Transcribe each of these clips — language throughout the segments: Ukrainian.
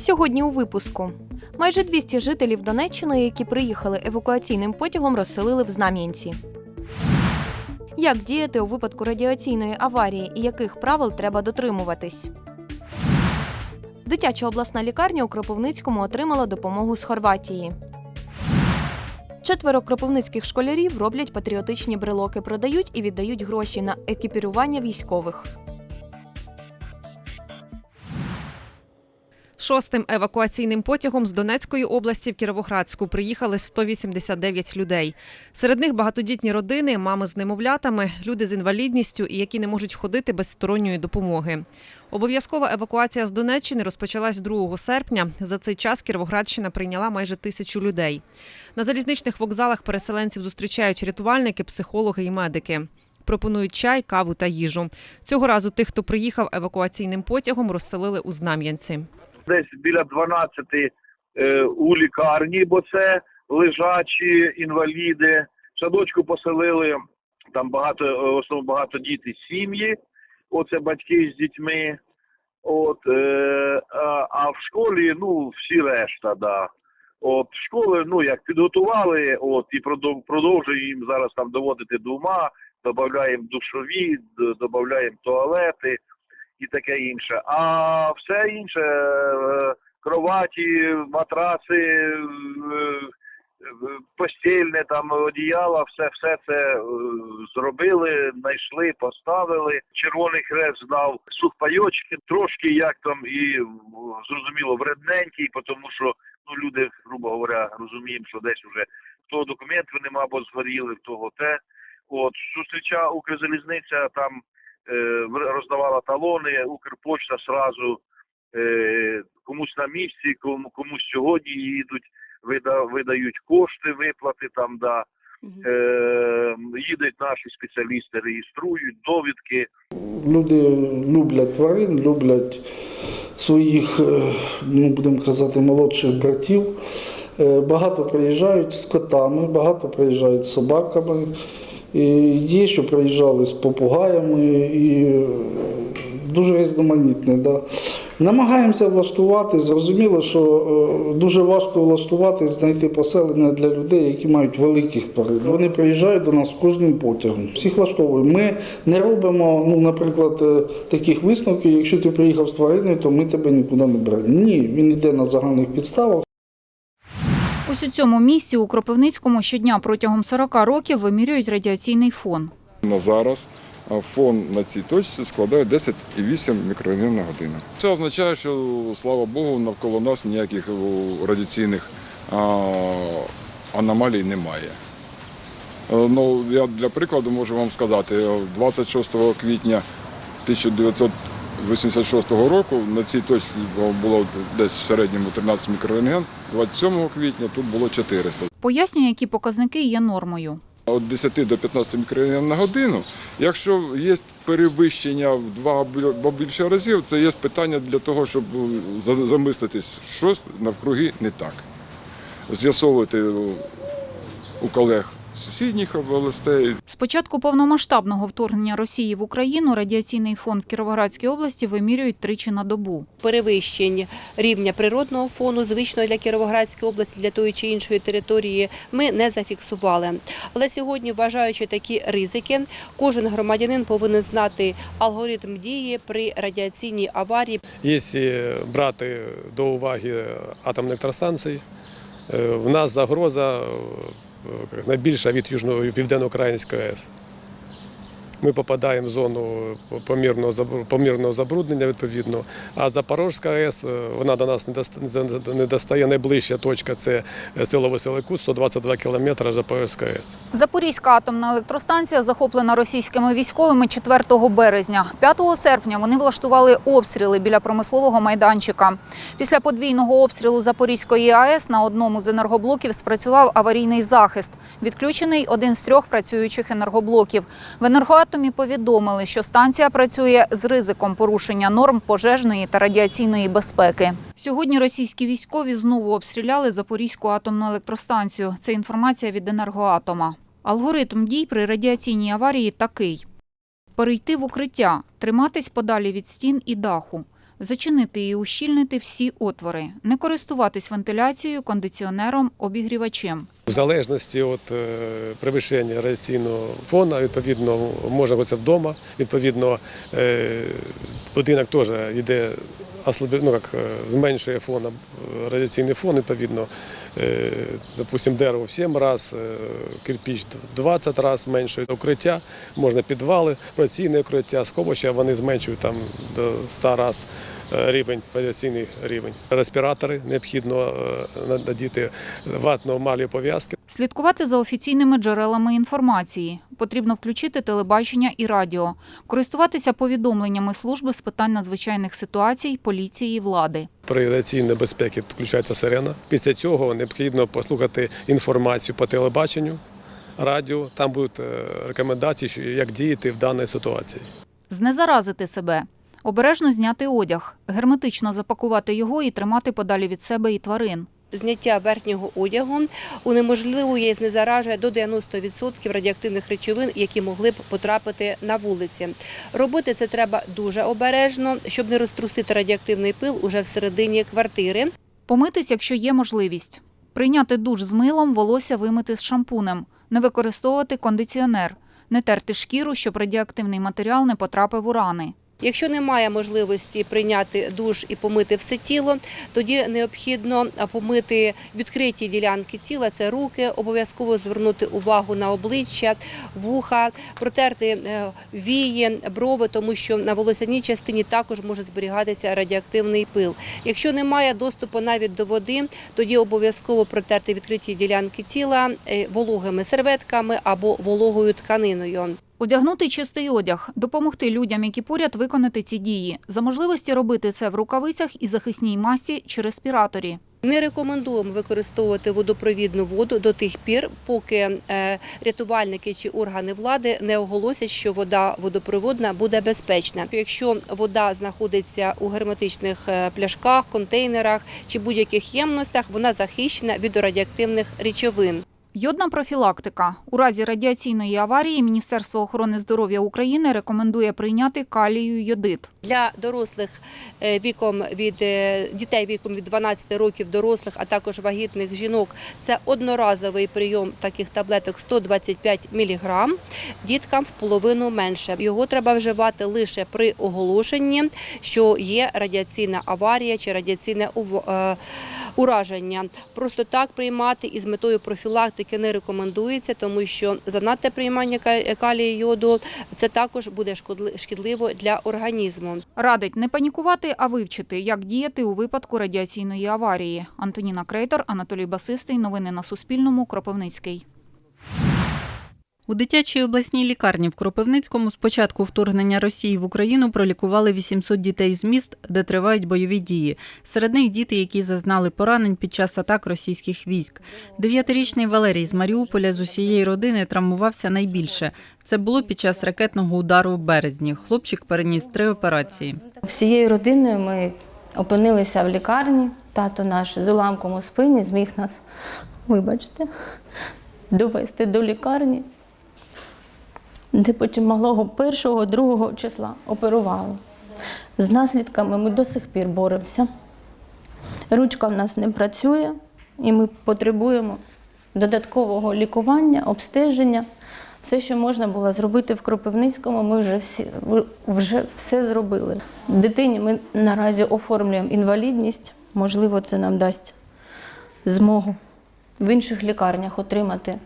Сьогодні у випуску майже 200 жителів Донеччини, які приїхали евакуаційним потягом, розселили в Знам'янці. Як діяти у випадку радіаційної аварії і яких правил треба дотримуватись? Дитяча обласна лікарня у Кропивницькому отримала допомогу з Хорватії. Четверо кропивницьких школярів роблять патріотичні брелоки, продають і віддають гроші на екіпірування військових. Шостим евакуаційним потягом з Донецької області в Кіровоградську приїхали 189 людей. Серед них багатодітні родини, мами з немовлятами, люди з інвалідністю і які не можуть ходити без сторонньої допомоги. Обов'язкова евакуація з Донеччини розпочалась 2 серпня. За цей час Кіровоградщина прийняла майже тисячу людей. На залізничних вокзалах переселенців зустрічають рятувальники, психологи і медики. Пропонують чай, каву та їжу. Цього разу тих, хто приїхав евакуаційним потягом, розселили у Знам'янці. Десь біля 12 е, у лікарні, бо це лежачі інваліди. Садочку поселили там багато, е, в багато діти сім'ї. Оце батьки з дітьми. От, е, а, в школі, ну, всі решта, да. От школи, ну як підготували, от і продов- продовжуємо їм зараз там доводити до ума, додаємо душові, додаємо туалети і таке інше. А все інше е, кроваті, матраци, е, е, постільне там одіяла, все, все це зробили, знайшли, поставили. Червоний хрест знав сухпайочки, трошки як там і зрозуміло вредненький, тому що ну люди, грубо говоря, розуміємо, що десь вже того документів нема, бо згоріли, того те. От зустріча Укрзалізниця там роздавала талони, Укрпочта сразу е, комусь на місці, кому, комусь сьогодні їдуть, видають кошти, виплати там, да. Е, їдуть наші спеціалісти, реєструють довідки. Люди люблять тварин, люблять своїх, е, ну будемо казати, молодших братів. Е, Багато приїжджають з котами, багато приїжджають з собаками. Є, що приїжджали з попугаями і е, дуже різноманітне. Да. Намагаємося влаштувати. Зрозуміло, що е, дуже важко влаштувати, знайти поселення для людей, які мають великих тварин. Вони приїжджають до нас кожним потягом. Всіх влаштовуємо. Ми не робимо, ну, наприклад, е, таких висновків, якщо ти приїхав з твариною, то ми тебе нікуди не беремо. Ні, він йде на загальних підставах. Ось у цьому місці у Кропивницькому щодня протягом 40 років вимірюють радіаційний фон. На зараз фон на цій точці складає 10,8 мікрорентген на годину. Це означає, що слава Богу, навколо нас ніяких радіаційних аномалій немає. Е, Ну, я для прикладу можу вам сказати, е, 26 квітня 1986 року на цій точці було десь в середньому 13 мікрорентген, 27 квітня тут було 400. Пояснює, які показники є нормою. Від 10 до 15 мікрорентген на годину. Якщо є перевищення в два або більше разів, це є питання для того, щоб замислитись, що навкруги не так. З'ясовувати у колег сусідніх областей, З початку повномасштабного вторгнення Росії в Україну радіаційний фон в Кіровоградській області вимірюють тричі на добу. перевищень рівня природного фону, звичного для Кіровоградської області, для тої чи іншої території, ми не зафіксували. Але сьогодні, вважаючи такі ризики, кожен громадянин повинен знати алгоритм дії при радіаційній аварії. Якщо брати до уваги атомні електростанції, е, в нас загроза найбільша від Южної Південно-Української АЕС. Ми попадаємо в зону помірного забру- помірного забруднення відповідно. А Запорозька АЕС е, вона до нас не доста- не достає. Найближча точка це село Веселикут, 122 кілометри Запорозька АЕС. Запорізька атомна електростанція захоплена російськими військовими 4 березня. 5 серпня вони влаштували обстріли біля промислового майданчика. Після подвійного обстрілу Запорізької АЕС на одному з енергоблоків спрацював аварійний захист. Відключений один з трьох працюючих енергоблоків. В енергоатомі повідомили, що станція працює з ризиком порушення норм пожежної та радіаційної безпеки. Сьогодні російські військові знову обстріляли Запорізьку атомну електростанцію. Це інформація від енергоатома. Алгоритм дій при радіаційній аварії такий: перейти в укриття, триматись подалі від стін і даху, Зачинити і ущільнити всі отвори, не користуватись вентиляцією, кондиціонером, обігрівачем. В залежності від е, перевищення радіаційного фона, відповідно, можна бути вдома. Відповідно, е, будинок теж йде ну, як, е, зменшує фон, радіаційний фон, відповідно, допустим, дерево в 7 разів, кирпіч 20 разів зменшує. Укриття, можна підвали, праційне укриття, сховища, вони зменшують там до 100 разів е, рівень, радіаційний рівень. Респіратори необхідно е, надіти ватно-малі пов'язки. Слідкувати за офіційними джерелами інформації. Потрібно включити телебачення і радіо, користуватися повідомленнями служби з питань надзвичайних ситуацій, поліції і влади. При радіаційній безпеці включається сирена. Після цього необхідно послухати інформацію по телебаченню, радіо. Там будуть е, рекомендації, як діяти в даній ситуації. Знезаразити себе. Обережно зняти одяг, герметично запакувати його і тримати подалі від себе і тварин. Зняття верхнього одягу унеможливує і знезаражує до 90% радіоактивних речовин, які могли б потрапити на вулиці. Робити це треба дуже обережно, щоб не розтрусити радіоактивний пил уже всередині квартири. Помитись, якщо є можливість. Прийняти душ з милом, волосся вимити з шампунем. Не використовувати кондиціонер. Не терти шкіру, щоб радіоактивний матеріал не потрапив у рани. Якщо немає можливості прийняти душ і помити все тіло, тоді необхідно помити відкриті ділянки тіла, це руки, обов'язково звернути увагу на обличчя, вуха, протерти е, вії, брови, тому що на волосяній частині також може зберігатися радіоактивний пил. Якщо немає доступу навіть до води, тоді обов'язково протерти відкриті ділянки тіла е, вологими серветками або вологою тканиною. Одягнути чистий одяг, допомогти людям, які поряд виконати ці дії. За можливості робити це в рукавицях і захисній масці чи респіраторі. Не рекомендуємо використовувати водопровідну воду до тих пір, поки е, рятувальники чи органи влади не оголосять, що вода водопроводна буде безпечна. Якщо вода знаходиться у герметичних е, пляшках, контейнерах чи будь-яких ємностях, вона захищена від радіоактивних речовин. Йодна профілактика. У разі радіаційної аварії Міністерство охорони здоров'я України рекомендує прийняти калію йодит. Для дорослих е, віком від е, дітей віком від 12 років дорослих, а також вагітних жінок це одноразовий прийом таких таблеток 125 мг, діткам в половину менше. Його треба вживати лише при оголошенні, що є радіаційна аварія чи радіаційне е, ураження. Просто так приймати із метою профілактики не рекомендується, тому що занадте приймання ка- калію йоду це також буде шкідливо для організму. Радить не панікувати, а вивчити, як діяти у випадку радіаційної аварії. Антоніна Крейтор, Анатолій Басистий. Новини на Суспільному. Кропивницький. У дитячій обласній лікарні в Кропивницькому з початку вторгнення Росії в Україну пролікували 800 дітей з міст, де тривають бойові дії. Серед них діти, які зазнали поранень під час атак російських військ. Дев'ятирічний Валерій з Маріуполя з усієї родини травмувався найбільше. Це було під час ракетного удару в березні. Хлопчик переніс три операції. Всією родиною ми опинилися в лікарні. Тато наш з уламком у спині зміг нас, вибачте, довести до лікарні, де потім малого першого, другого числа оперували. З наслідками ми до сих пір боремося. Ручка в нас не працює, і ми потребуємо додаткового лікування, обстеження. Все, що можна було зробити в Кропивницькому, ми вже всі вже все зробили. Дитині ми наразі оформлюємо інвалідність. Можливо, це нам дасть змогу в інших лікарнях отримати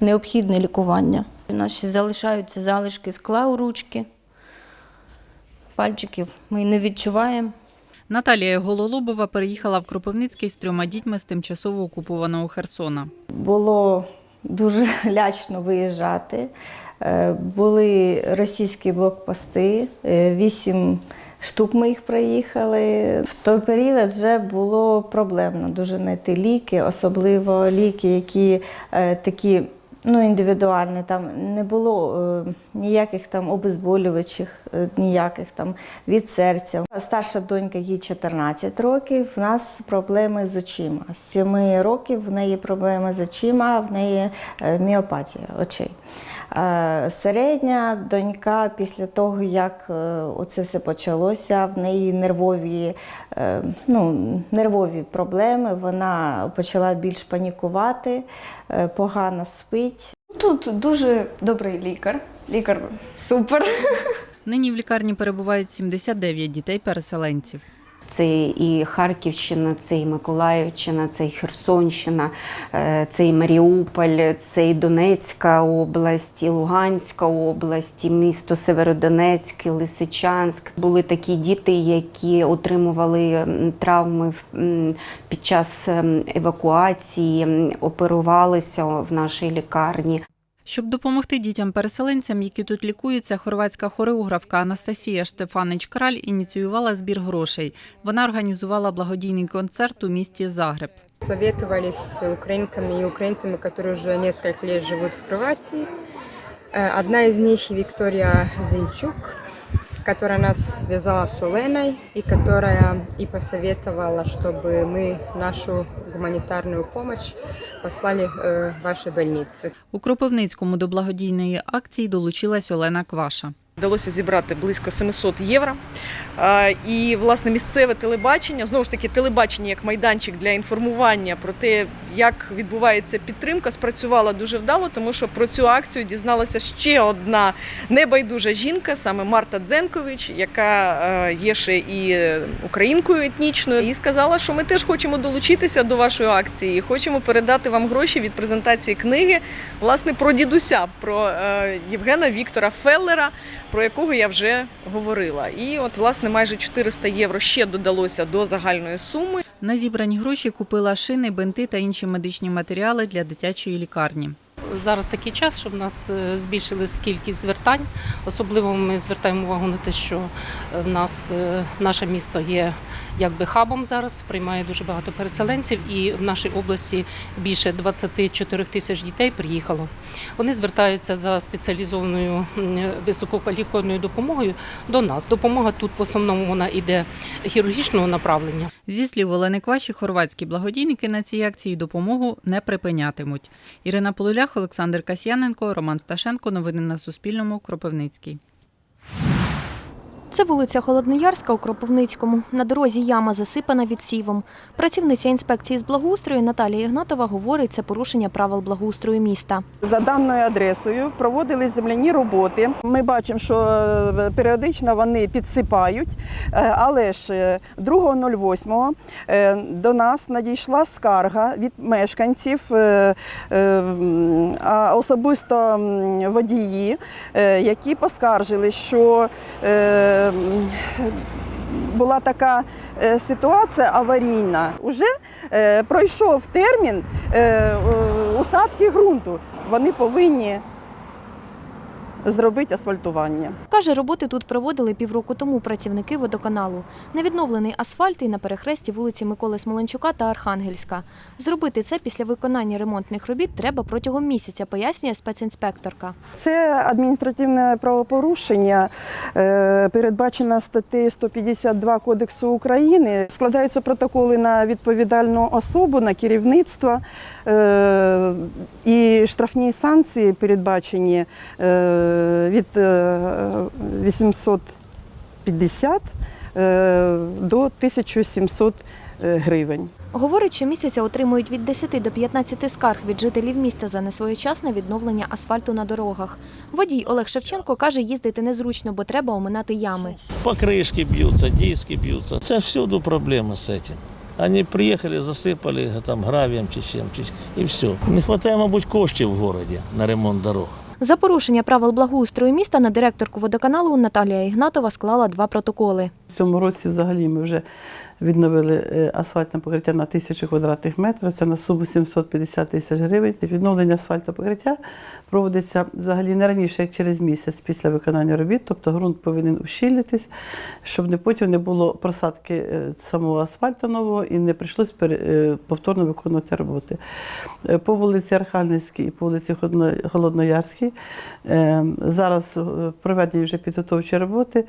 необхідне лікування. У нас ще залишаються залишки скла у ручки, пальчиків ми не відчуваємо. Наталія Гололобова переїхала в Кропивницький з трьома дітьми з тимчасово окупованого Херсона. Було дуже лячно виїжджати. Е, Були російські блокпости, е, вісім штук ми їх проїхали. В той період вже було проблемно дуже знайти ліки, особливо ліки, які е, такі ну, індивідуальний, Там не було е, ніяких там обезболювачих, е, ніяких там від серця. Старша донька їй 14 років. В нас проблеми з очима. З 7 років в неї проблеми з очима, в неї е, міопатія очей. Е, Середня донька після того, як е, оце все почалося, в неї нервові, е, ну, нервові проблеми. Вона почала більш панікувати, погано спить. Тут дуже добрий лікар. Лікар супер. Нині в лікарні перебувають 79 дітей-переселенців. Це і Харківщина, це і Миколаївщина, це і Херсонщина, е, це і Маріуполь, це і Донецька область, і Луганська область, і місто Северодонецьк, і Лисичанськ. Були такі діти, які отримували травми під час евакуації, оперувалися в нашій лікарні. Щоб допомогти дітям-переселенцям, які тут лікуються, хорватська хореографка Анастасія Штефанич Краль ініціювала збір грошей. Вона організувала благодійний концерт у місті Загреб. Советовались з украинками і українцями, які вже несколько років живуть в Хорватии. Э, Одна із них Вікторія Зинчук, которая нас связала с Оленой и которая и посоветовала, чтобы мы нашу гуманитарную помощь послали э, в ваши больницы. У Кропивницькому до благодійної акції долучилась Олена Кваша. Вдалося зібрати близько 700 євро. І власне місцеве телебачення, знову ж таки, телебачення як майданчик для інформування про те, як відбувається підтримка, спрацювала дуже вдало, тому що про цю акцію дізналася ще одна небайдужа жінка, саме Марта Дзенкович, яка е, є ще і українкою етнічною, і сказала, що ми теж хочемо долучитися до вашої акції, і хочемо передати вам гроші від презентації книги, власне, про дідуся, про е, Євгена Віктора Феллера про якого я вже говорила. І от, власне, майже 400 євро ще додалося до загальної суми. На зібрані гроші купила шини, бинти та інші медичні матеріали для дитячої лікарні. Зараз такий час, що в нас е, збільшилась кількість звертань. Особливо ми звертаємо увагу на те, що е, в нас е, наше місто є якби хабом зараз, приймає дуже багато переселенців, і в нашій області більше 24 тисяч дітей приїхало. Вони звертаються за спеціалізованою висококваліфікованою допомогою до нас. Допомога тут в основному вона йде хірургічного направлення. Зі слів Олени Кваші, хорватські благодійники на цій акції допомогу не припинятимуть. Ірина Полулях, Олександр Касьяненко, Роман Сташенко. Новини на Суспільному. Кропивницький. Це вулиця Холодноярська у Кропивницькому. На дорозі яма засипана відсівом. Працівниця інспекції з благоустрою Наталія Ігнатова говорить, це порушення правил благоустрою міста. За даною адресою проводили земляні роботи. Ми бачимо, що е, періодично вони підсипають, Е, але ж е, 2.08 е, до нас надійшла скарга від мешканців, а особисто водії, які поскаржили, що була така е, ситуація аварійна. Уже е, пройшов термін е, усадки ґрунту. Вони повинні зробити асфальтування. Каже, роботи тут проводили півроку тому працівники водоканалу. Невідновлений асфальт і на перехресті вулиці Миколи Смоленчука та Архангельська. Зробити це після виконання ремонтних робіт треба протягом місяця, пояснює спецінспекторка. Це адміністративне правопорушення, е, передбачено статтею 152 Кодексу України. Складаються протоколи на відповідальну особу, на керівництво і штрафні санкції передбачені е, від е, 850 е, до 1700 гривень. Говорить, що місяця отримують від 10 до 15 скарг від жителів міста за несвоєчасне відновлення асфальту на дорогах. Водій Олег Шевченко каже, їздити незручно, бо треба оминати ями. Покрышки бьются, диски бьются. Это всюду проблемы с этим. Они приехали, засыпали там гравием чи чим, чи, і все. Не вистачає, мабуть, коштів в городі на ремонт дорог. За порушення правил благоустрою міста на директорку водоканалу Наталія Ігнатова склала два протоколи. В цьому році взагалі ми вже відновили е, асфальтне покриття на тисячу квадратних метрів. Це на суму 750 тисяч гривень. Відновлення асфальтного покриття проводиться взагалі не раніше, як через місяць після виконання робіт. Тобто ґрунт повинен ущільнитись, щоб не потім не було просадки е, самого асфальту нового і не прийшлось е, повторно виконувати роботи. Е, По вулиці Архангельській і по вулиці Холодно- Холодноярській зараз проведені вже підготовчі роботи.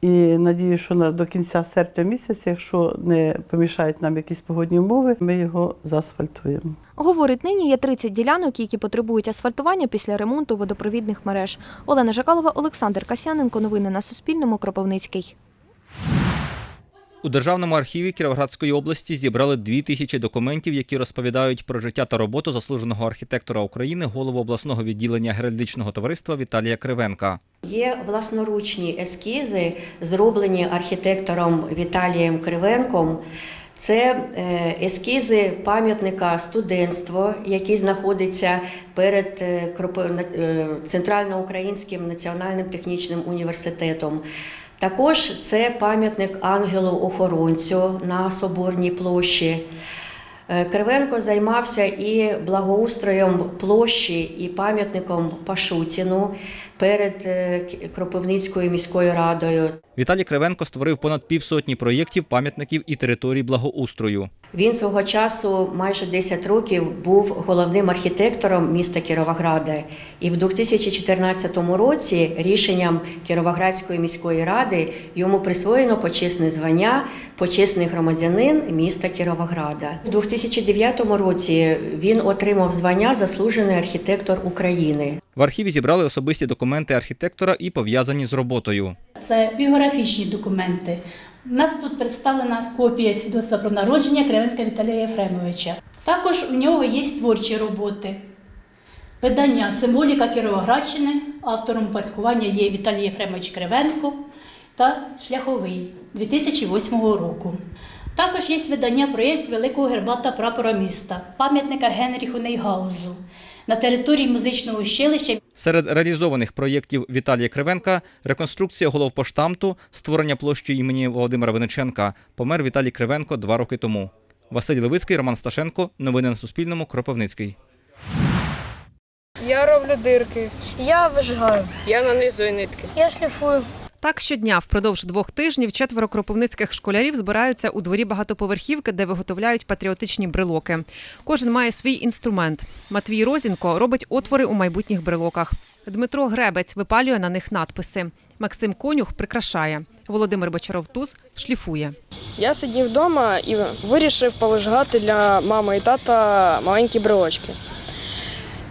І надію, що до кінця серпня місяця, якщо не помішають нам якісь погодні умови, ми його заасфальтуємо. Говорить, нині є 30 ділянок, які потребують асфальтування після ремонту водопровідних мереж. Олена Жакалова, Олександр Касяненко. Новини на Суспільному. Кропивницький. У Державному архіві Кіровоградської області зібрали дві тисячі документів, які розповідають про життя та роботу заслуженого архітектора України, голову обласного відділення геральдичного товариства Віталія Кривенка. Є власноручні ескізи, зроблені архітектором Віталієм Кривенком. Це е, ескізи пам'ятника студентство, який знаходиться перед е, е, Центральноукраїнським національним технічним університетом. Також це пам'ятник ангелу-охоронцю на Соборній площі. Кривенко займався і благоустроєм площі, і пам'ятником Пашутіну перед е, Кропивницькою міською радою. Віталій Кривенко створив понад півсотні проєктів, пам'ятників і територій благоустрою. Він свого часу майже 10 років був головним архітектором міста Кіровограда. І в 2014 році рішенням Кіровоградської міської ради йому присвоєно почесне звання почесний громадянин міста Кіровограда. У 2009 році він отримав звання заслужений архітектор України. В архіві зібрали особисті документи архітектора і пов'язані з роботою. Це біографічні документи. У нас тут представлена копія свідоцтва про народження Кривенка Віталія Єфремовича. Також у нього є творчі роботи. Видання Символіка Кіровоградщини, автором упорядкування є Віталій Єфремович Кривенко та Шляховий 2008 року. Також є видання проєкт Великого гербата прапора міста, пам'ятника Генріху Нейгаузу на території музичного училища Серед реалізованих проєктів Віталія Кривенка реконструкція головпоштамту, створення площі імені Володимира Винниченка. Помер Віталій Кривенко два роки тому. Василь Левицький, Роман Сташенко. Новини на Суспільному. Кропивницький. Я роблю дирки. Я вижигаю. Я нанизую нитки. Я шліфую. Так щодня впродовж двох тижнів четверо кропивницьких школярів збираються у дворі багатоповерхівки, де виготовляють патріотичні брелоки. Кожен має свій інструмент. Матвій Розінко робить отвори у майбутніх брелоках. Дмитро Гребець випалює на них надписи. Максим Конюх прикрашає. Володимир Бочаров-Туз шліфує. Я сидів вдома і вирішив повижигати для мами і тата маленькі брелочки.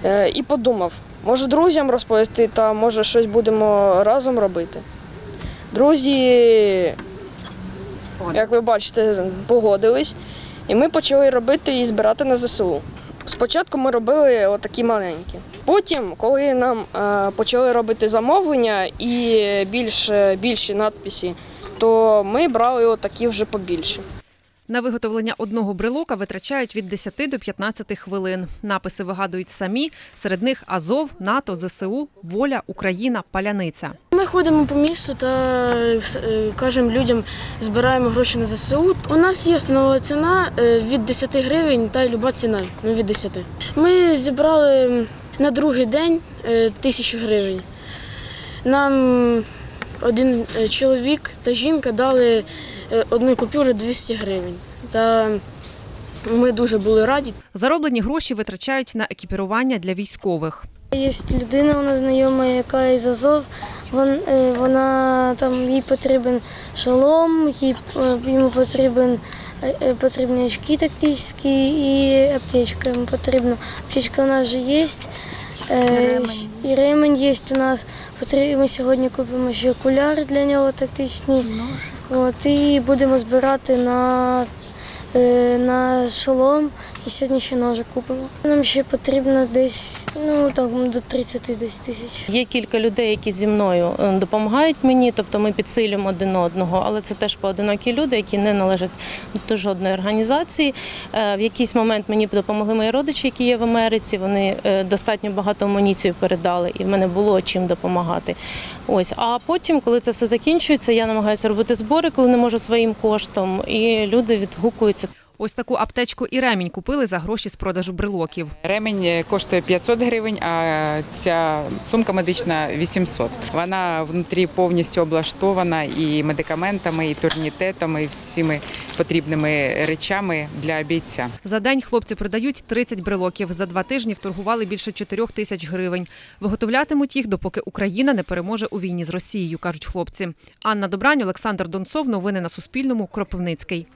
Е, І подумав, може друзям розповісти, та може щось будемо разом робити. Друзі, як ви бачите, погодились, і ми почали робити і збирати на ЗСУ. Спочатку ми робили отакі маленькі. Потім, коли нам е, почали робити замовлення і більш, більші надписи, то ми брали отакі вже побільше. На виготовлення одного брелока витрачають від 10 до 15 хвилин. Написи вигадують самі. Серед них Азов, НАТО, ЗСУ, Воля, Україна, Паляниця. Ми ходимо по місту та е, кажемо людям, збираємо гроші на ЗСУ. У нас є основна ціна е, від 10 гривень та люба ціна ну, від 10. Ми зібрали на другий день е, тисячу гривень. Нам один чоловік та жінка дали е, одну купюру 200 гривень. Та ми дуже були раді. Зароблені гроші витрачають на екіпірування для військових. Є людина, у нас знайома, яка із Азов. Вон, е, вона там їй потрібен шолом, їй е, йому потрібен потрібні очки тактичні і аптечка йому потрібна. Аптечка у нас вже є. І ремень є у нас. Потрібно, ми сьогодні купимо ще окуляри для нього тактичні. От, і будемо збирати на, на шолом. І сьогодні ще ножик купимо. Нам ще потрібно десь ну так до 30 десь тисяч. Є кілька людей, які зі мною е, допомагають мені, тобто ми підсилюємо один одного, але це теж поодинокі люди, які не належать до жодної організації. Е, В якийсь момент мені допомогли мої родичі, які є в Америці. Вони е, достатньо багато амуніцію передали, і в мене було чим допомагати. Ось, а потім, коли це все закінчується, я намагаюся робити збори, коли не можу своїм коштом, і люди відгукуються. Ось таку аптечку і ремінь купили за гроші з продажу брелоків. Ремень коштує 500 гривень, а ця сумка медична 800. Вона внутрі повністю облаштована і медикаментами, і турнітетами, і всіми потрібними речами для бійця. За день хлопці продають 30 брелоків. За два тижні вторгували більше 4 тисяч гривень. Виготовлятимуть їх, допоки Україна не переможе у війні з Росією, кажуть хлопці. Анна Добрань, Олександр Донцов. Новини на Суспільному. Кропивницький.